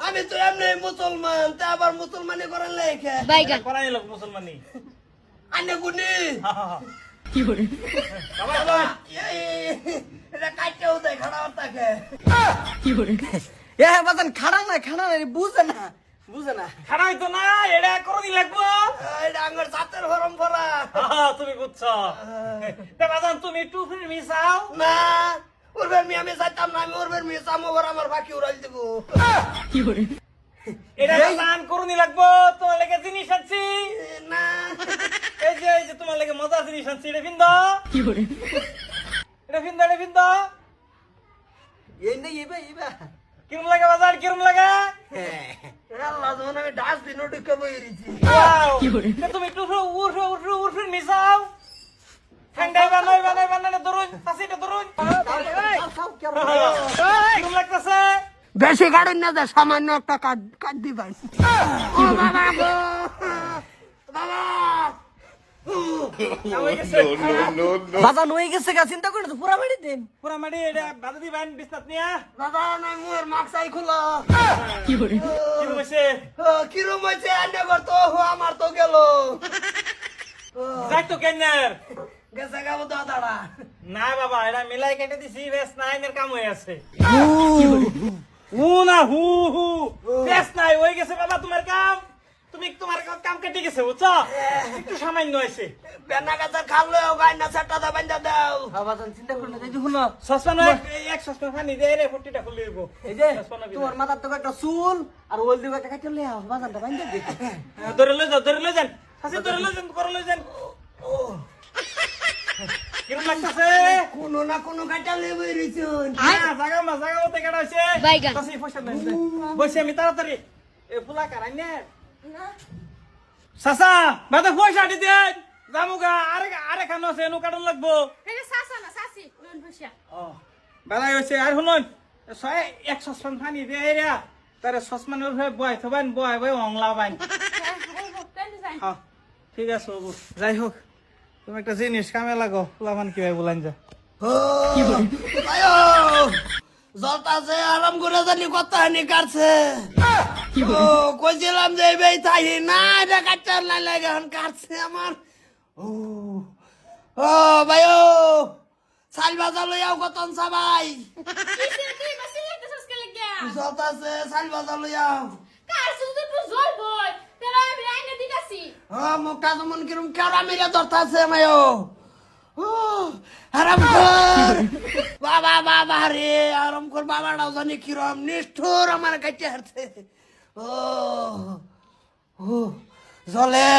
আমি তো এমনি মুসলমান আবার মুসলমানি লেখে করাই মুসলমানি গুনি খাড়া এ বাজান খাড়া না খাড়া না বুঝে না বুঝে না। খাড়া হইতো না এটা করদি লাগবো। এটা আঙ্গর জাতের হা, তুমি বুঝছ। তে তুমি টু ফ্রি মিসাও না উর্বের মেয়ে আমি চাইতাম না আমি উর্বের মেয়ে চামো ওর আমার বাকি উড়াই দেবো। এটা বাজান করুনি লাগবো তোমার লেগে জিনিস আনছি। না। এই যে এই যে তোমার লেগে মজা জিনিস আনছি এটা ফিন্দ এটা ফিন্দ এটা ফিন্দ এই নেই এবে এবে কিরম লাগে বাজার কিরম লাগে? তুমি একটু উঠো উঠো উঠো মিসাও ঠান্ডাই বানাই বানাই বানাই ধরুন ধরুন লাগতেছে। বেশি গাড়ি না দে সামান্য একটা কাট কাট দিবেন ও বাবা গো বাবা। হয়ে গেছে গা চিন্তা করে পুরা দেন। পুরা এটা বিস্তার নিয়া। দাদা না মুয়ের মাকসাই খুলো। হয়েছে কিরম হয়েছে? আন্নে তো আমার তো গেল। যাই তো কেনার গেছে গাবো দাদাড়া না বাবা এটা মিলাই কেটে দিছি বেশ নাই এর কাম হয়ে আছে। হু। না হু হু বেশ নাই হয়ে গেছে বাবা তোমার কাম। তুমি তোমার কাম কেটে গেছে বুঝছ? একটু সামান্য হয়েছে। বেনা গাছা খালো গাই না সেটা দা বান্ধা দাও। বাজান চিন্তা করে না এই যে শুনো সসপান এক সসপান পানি দিয়ে রে ফুটিটা খুলে দিব। এই যে সসপান তোমার মাথার তো একটা চুল আর ওল দিকে একটা কাটলে লে বাজানটা বাইন্দা দে। ধরে লই যাও ধরে লই যান। হাসি ধরে লই যান করে লই যান। কিরম লাগতেছে? কোনো না কোনো কাটা লেবই রইছুন জায়গা মা জায়গা মতো কেটে আছে বাইগান। কাছে পয়সা দেন বসে আমি তাড়াতাড়ি। এ ফুলা কারাই নে সাসা বাদে পয়সা দি দেন। জামুগা আরে আরে খানো আছে এনু কাটন লাগবো। এটা সাসা না বেলাই হয়েছে আর শুনুন ছয় এক সসপান পানি দিয়ে রে তারে সসমানের হয়ে বয় থবান বয় বয় অংলা বাইন হ্যাঁ ঠিক আছে বাবু যাই হোক তুমি একটা জিনিস কামে লাগো ফুলামান কীভাবে বলান যা। আয়ো! জলটাছে আরাম করে জানি কত হানি কাটছে। কইছিলাম যে এই বেই তাই না এটা কাটতে না লাগে এখন কাটছে আমার। ও ও ভাই ও সাল বাজা লই আও কতন সবাই? জলটাছে সাল বাজা লই আও। হ্যাঁ মুখটা যেমন কিরম কেরা মেরে ধরতাছে মায়ো ও। আরাম কর বাবা বাবা রে আরাম কর বাবাটাও জানি কিরম নিষ্ঠুর আমার কাছে হারছে। ও ও জলে